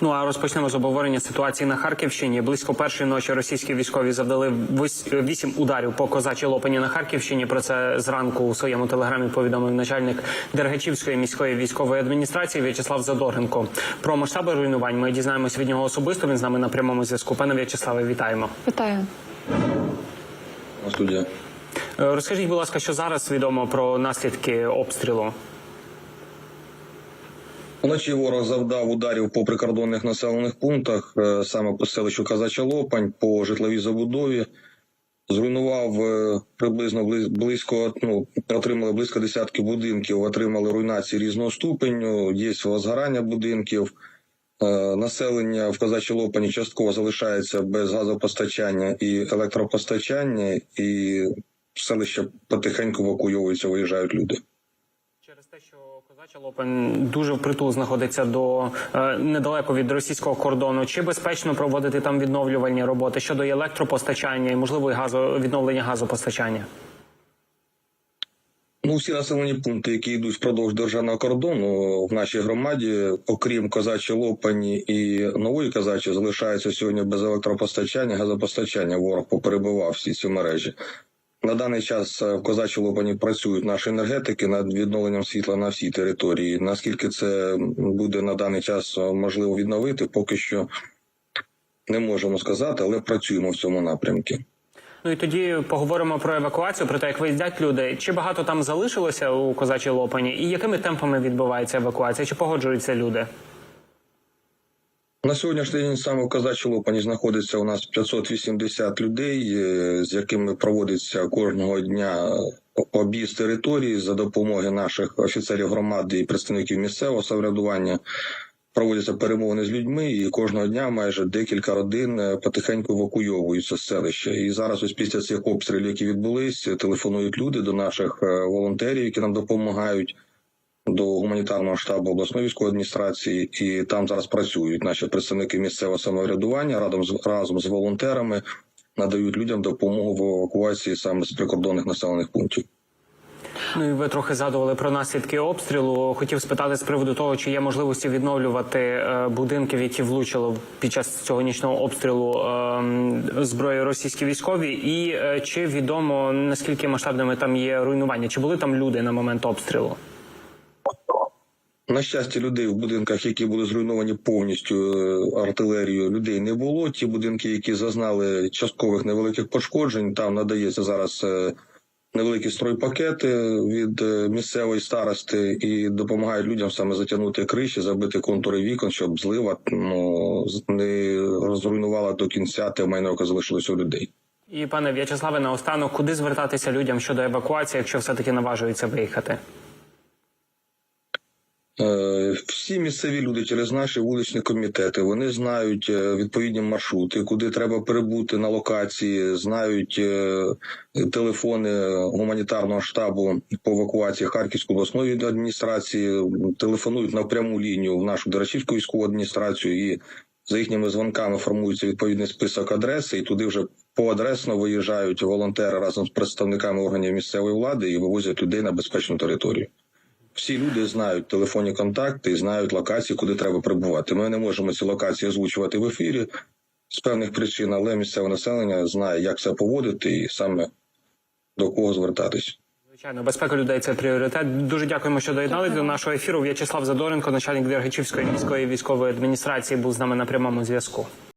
Ну а розпочнемо з обговорення ситуації на Харківщині. Близько першої ночі російські військові завдали вісім ударів по козачій лопані на Харківщині. Про це зранку у своєму телеграмі повідомив начальник Дергачівської міської військової адміністрації В'ячеслав Задоренко. Про масштаби руйнувань ми дізнаємось від нього особисто. Він з нами на прямому зв'язку. Пане В'ячеславе, вітаємо. Вітаю. Студія. Е, Розкажіть, будь ласка, що зараз відомо про наслідки обстрілу? Вночі ворог завдав ударів по прикордонних населених пунктах, е, саме по селищу Казача Лопань, по житловій забудові. Зруйнував е, приблизно близ- близько, ну, отримали близько десятки будинків, отримали руйнації різного ступеню, є возгорання будинків. Е, Населення в Казачій Лопані частково залишається без газопостачання і електропостачання, і селище потихеньку евакуйовується, виїжджають люди. Через те, що козача Лопань дуже впритул знаходиться до е, недалеко від російського кордону. Чи безпечно проводити там відновлювальні роботи щодо електропостачання і можливо і газу відновлення газопостачання? Ну, всі населені пункти, які йдуть впродовж державного кордону в нашій громаді, окрім Козачої Лопані і нової Козачі, залишаються сьогодні без електропостачання, газопостачання. Ворог поперебивав всі ці мережі. На даний час е, в Козачій Лопані працюють наші енергетики над відновленням світла на всій території. Наскільки це буде на даний час е, можливо відновити, поки що не можемо сказати, але працюємо в цьому напрямку. Ну і тоді поговоримо про евакуацію, про те, як виїздять люди. Чи багато там залишилося у козачій Лопані, і якими темпами відбувається евакуація? Чи погоджуються люди? На сьогоднішній день саме в Казачій Лопані знаходиться у нас 580 людей, е, з якими проводиться кожного дня об'їзд території за допомоги наших офіцерів громади і представників місцевого самоврядування. Проводяться перемовини з людьми, і кожного дня майже декілька родин е, потихеньку евакуйовуються з селища. І зараз, ось після цих обстрілів, які відбулись, телефонують люди до наших е, волонтерів, які нам допомагають до гуманітарного штабу обласної військової адміністрації, і там зараз працюють наші представники місцевого самоврядування разом з разом з волонтерами надають людям допомогу в евакуації саме з прикордонних населених пунктів. Ну і ви трохи згадували про наслідки обстрілу. Хотів спитати з приводу того, чи є можливості відновлювати е, будинки, в які влучило під час цього нічного обстрілу е, зброї російські військові, і е, чи відомо наскільки масштабними там є руйнування? Чи були там люди на момент обстрілу? На щастя, людей в будинках, які були зруйновані повністю е, артилерією, людей не було. Ті будинки, які зазнали часткових невеликих пошкоджень, там надається зараз е, невеликі стройпакети від е, місцевої старости і допомагають людям саме затягнути криші, забити контури вікон, щоб злива ну, не розруйнувала до кінця те майно, яке залишилося у людей. І пане В'ячеславе, наостанок, куди звертатися людям щодо евакуації, якщо все таки наважуються виїхати? Е, Всі місцеві люди через наші вуличні комітети вони знають е, відповідні маршрути, куди треба прибути на локації, знають е, телефони гуманітарного штабу по евакуації Харківської обласної адміністрації, телефонують на пряму лінію в нашу Дерачівську військову адміністрацію і за їхніми дзвонками формується відповідний список адреси, і туди вже поадресно виїжджають волонтери разом з представниками органів місцевої влади і вивозять людей на безпечну територію. Всі люди знають телефонні контакти і знають локації, куди треба прибувати. Ми не можемо ці локації озвучувати в ефірі з певних причин, але місцеве населення знає, як це поводити і саме до кого звертатись. Звичайно, безпека людей це пріоритет. Дуже дякуємо, що доєдналися до нашого ефіру. В'ячеслав Задоренко, начальник Дергачівської міської військової адміністрації, був з нами на прямому зв'язку.